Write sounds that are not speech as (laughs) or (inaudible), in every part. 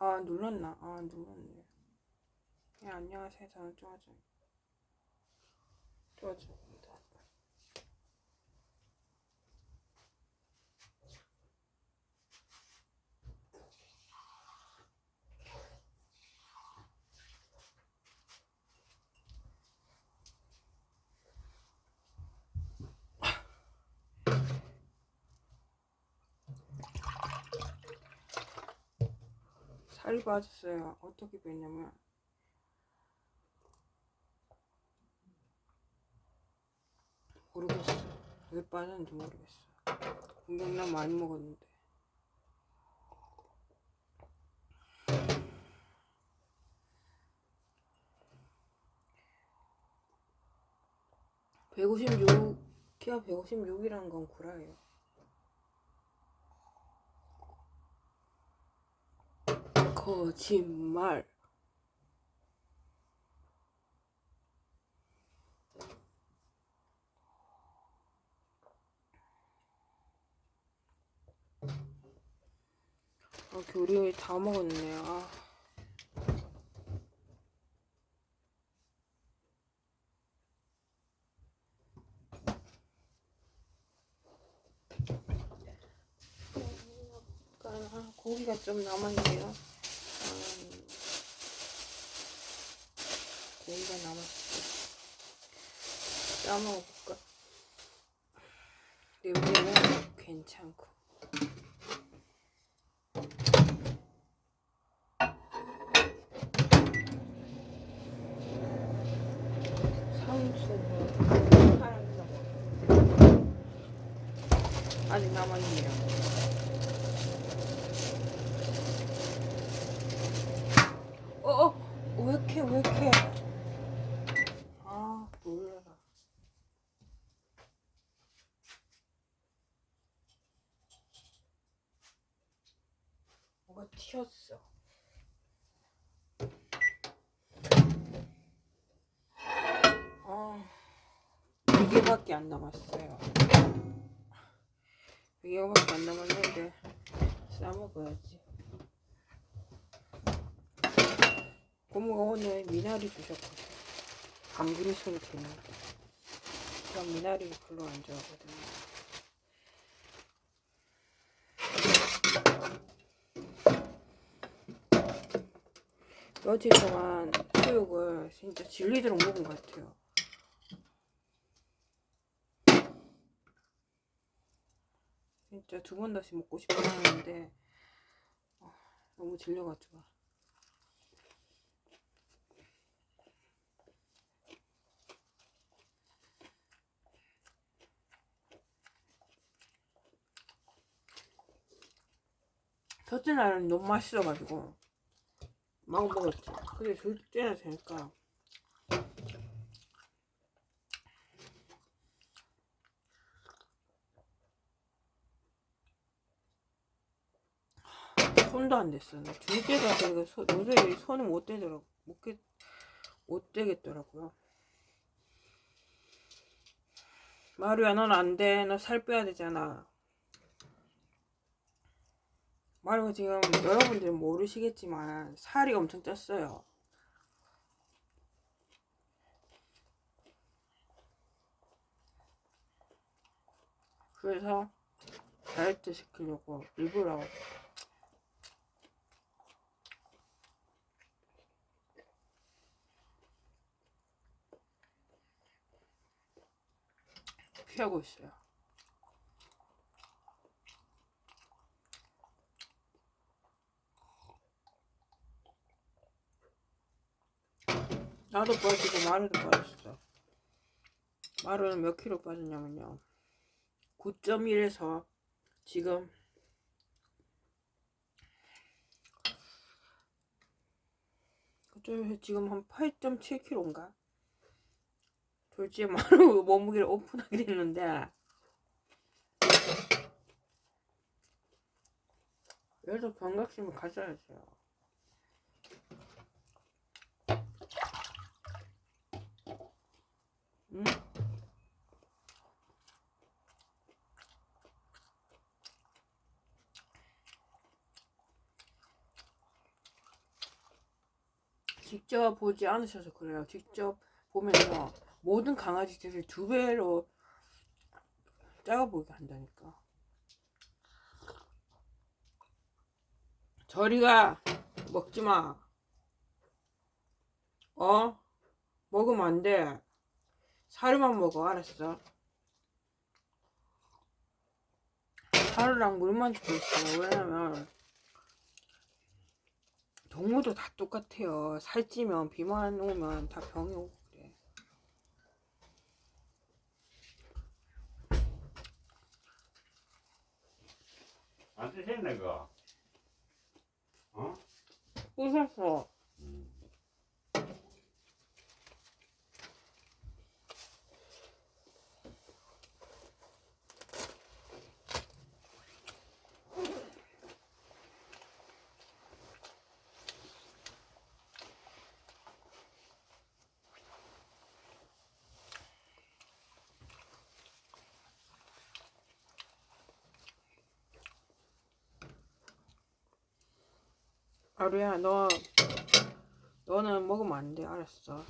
아 눌렀나? 아 눌렀네. 네 안녕하세요. 저는 쪼아줘. 쪼아줘입니다. 살이 빠졌어요. 어떻게 뺐냐면 모르겠어. 왜 빠졌는지 모르겠어. 분명 많이 먹었는데. (156) 키가 (156이라는 건 구라예요) 거짓말 아, 교리 다 먹었네. 아. 고기가 좀 남았네요. 음, 고기가 남았어. 싸먹어볼까? 냄새는 괜찮고. 상추 아직 남아있네요. 어어 왜 이렇게 왜 이렇게 아 놀래라 뭐가 튀었어 아 이게밖에 안 남았어요 이게밖에 안 남았는데 싸먹어야지 고모가 오늘 미나리 주셨거든. 안 그리셔도 되는데. 전 미나리 별로 안 좋아하거든요. 며칠 동안 수육을 진짜 질리도록 먹은 것 같아요. 진짜 두 번 다시 먹고 싶어 하는데 아, 너무 질려가지고. 첫째 날은 너무 맛있어가지고 막 먹었지. 근데 둘째나 되니까 손도 안 댔어. 나 둘째가 소, 도저히 손을 못 대더라고. 못, 게, 못 대겠더라고요. 마루야, 넌 안 돼. 너 살 빼야 되잖아. 마루가 지금 여러분들은 모르시겠지만 살이 엄청 쪘어요. 그래서 다이어트 시키려고 일부러 피하고 있어요. 나도 빠지고 마루도 빠졌어. 마루는 몇 킬로 빠졌냐면요. 9.1에서 지금 그쪽에서 지금 한 8.7kg인가? 졸지에 마루 몸무게를 오픈하게 됐는데 그래도 경각심을 가져야죠. 응? 직접 보지 않으셔서 그래요. 직접 보면서 모든 강아지들을 두 배로 작아 보이게 한다니까. 저리가 먹지 마. 어? 먹으면 안 돼. 사료만 먹어, 알았어? 사료랑 물만 주고 있어. 왜냐면 동물도 다 똑같아요. 살찌면 비만 오면 다 병이 오고 그래. 안 드셨네 그거. 어? 부셨어. 아루야, 너, 너는 먹으면 안 돼, 알았어.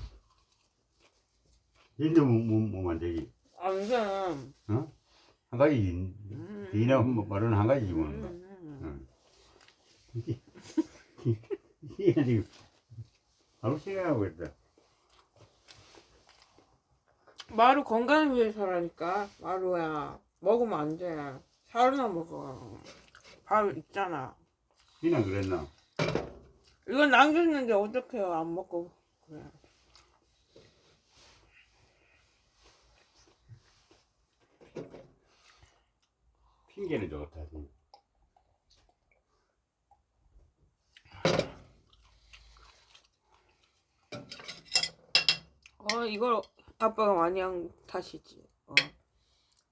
인도 뭐뭐 만들기. 아, 무슨, 어? 한 가지 음. 이나 말은 한 가지지 뭐. 음, 응. (laughs) 이게 지금 바로 생각하고 있다. 마루 건강을 위해서라니까, 마루야. 먹으면 안 돼. 사료나 먹어. 밥 있잖아. 이나 그랬나? 이건 남겼는데 어떡해요, 안 먹고. 그래. 핑계는 좋다. 지금. 어, 이걸 아빠가 많이 한 탓이지. 어.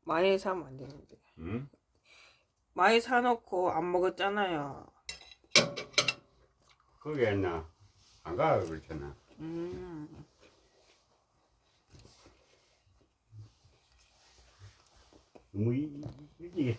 많이 사면 안 되는데. 응? 많이 사놓고 안 먹었잖아요. 거기 했나? 안 가, 그렇잖아. 음. 너무 이- 이- 일찍